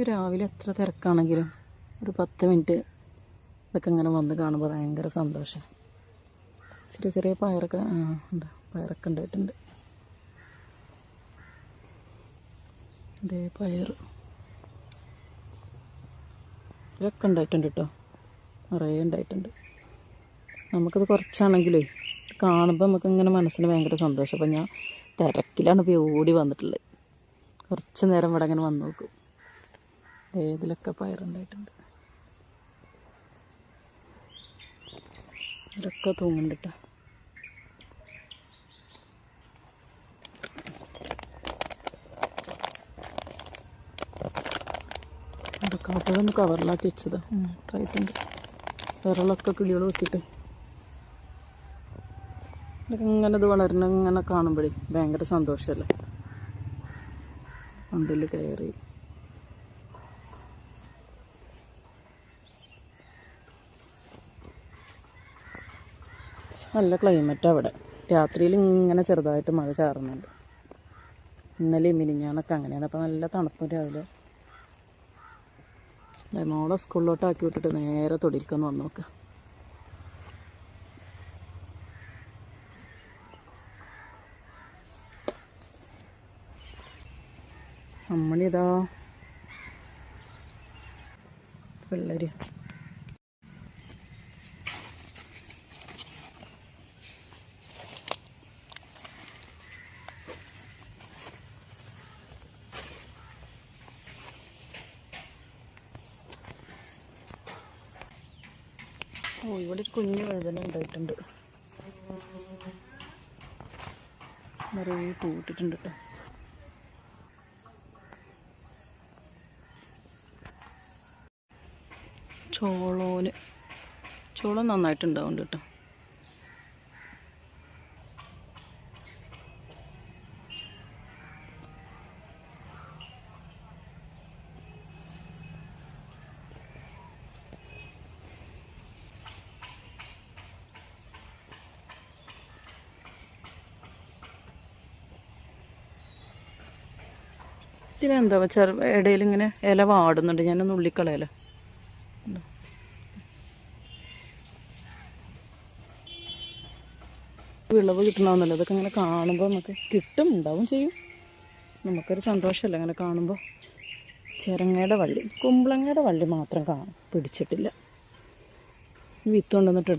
ഈ രാവിലെ എത്ര തിരക്കാണെങ്കിലും ഒരു പത്ത് മിനിറ്റ് ഇതൊക്കെ ഇങ്ങനെ വന്ന് കാണുമ്പോൾ ഭയങ്കര സന്തോഷം. ചെറിയ ചെറിയ പയറൊക്കെ ഉണ്ട്. പയറൊക്കെ ഉണ്ടായിട്ടുണ്ട്. അതേ പയർ. ഇതൊക്കെ ഉണ്ടായിട്ടുണ്ട് കേട്ടോ. നിറയെ ഉണ്ടായിട്ടുണ്ട്. നമുക്കത് കുറച്ചാണെങ്കിലേ കാണുമ്പോൾ നമുക്ക് ഇങ്ങനെ മനസ്സിന് ഭയങ്കര സന്തോഷം. അപ്പം ഞാൻ തിരക്കിലാണ് ഇപ്പോൾ ഓടി വന്നിട്ടുള്ളത്. കുറച്ച് നേരം ഇവിടെ അങ്ങനെ വന്ന് നോക്കും. ഇതിലൊക്കെ പയറുണ്ടായിട്ടുണ്ട്. ഇതൊക്കെ തൂങ്ങുന്നുണ്ട് കേട്ടോ കാട്ടതൊന്ന് കവറിലാക്കി വെച്ചത്. ആയിട്ടുണ്ട് വിരളൊക്കെ കിളികൾ വെച്ചിട്ട് ഇതൊക്കെ ഇങ്ങനെ ഇത് വളരണ ഇങ്ങനെ കാണുമ്പോഴേ ഭയങ്കര സന്തോഷമല്ലേ പന്തിൽ കയറി. നല്ല ക്ലൈമറ്റാണ് അവിടെ. രാത്രിയിൽ ഇങ്ങനെ ചെറുതായിട്ട് മഴ ചാറുന്നുണ്ട്. ഇന്നലെയും മിനിഞ്ഞാന്നൊക്കെ അങ്ങനെയാണ്. അപ്പോൾ നല്ല തണുപ്പും രാവിലെ. മോളെ സ്കൂളിലോട്ട് ആക്കി വിട്ടിട്ട് നേരെ തൊടിയിൽക്കൊന്ന് വന്ന് നോക്കുക നമ്മളിതാ ഇതാ ഓ ഇവിടെ കുഞ്ഞു വഴുതന ഉണ്ടായിട്ടുണ്ട്. നിറയെ പൂട്ടിട്ടുണ്ട് കേട്ടോ. ചോളോന് ചോളം നന്നായിട്ടുണ്ടാവുന്നുണ്ട് കേട്ടോ. ഇതിനെന്താ ചെറു ഇടയിൽ ഇങ്ങനെ ഇല വാടുന്നുണ്ട്. ഞാനൊന്ന് ഉള്ളിക്കളയല വിളവ് കിട്ടണമെന്നല്ലോ അതൊക്കെ ഇങ്ങനെ കാണുമ്പോൾ നമുക്ക് കിട്ടും ഉണ്ടാവും ചെയ്യും. നമുക്കൊരു സന്തോഷമല്ല അങ്ങനെ കാണുമ്പോൾ ചിരങ്ങയുടെ വള്ളി കുമ്പളങ്ങയുടെ വള്ളി മാത്രം കാണും പിടിച്ചിട്ടില്ല. വിത്ത് കൊണ്ടുവന്നിട്ട്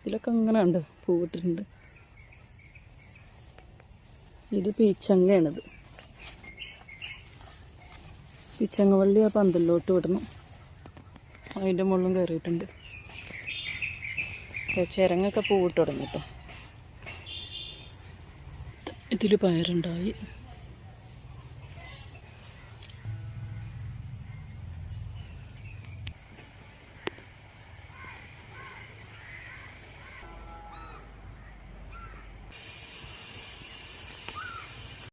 ഇതിലൊക്കെ അങ്ങനെ ഉണ്ട് പൂവിട്ടിട്ടുണ്ട്. ഇത് പീച്ചങ്ങയാണിത്. പീച്ചങ്ങ ചെങ്ങവള്ളി ആ പന്തലിലോട്ട് വിടണം. അതിന്റെ മുകളിലും കയറിയിട്ടുണ്ട്. ചിരങ്ങൊക്കെ പൂവിട്ട് തുടങ്ങി കേട്ടോ ഇതിൽ പയറുണ്ടായി.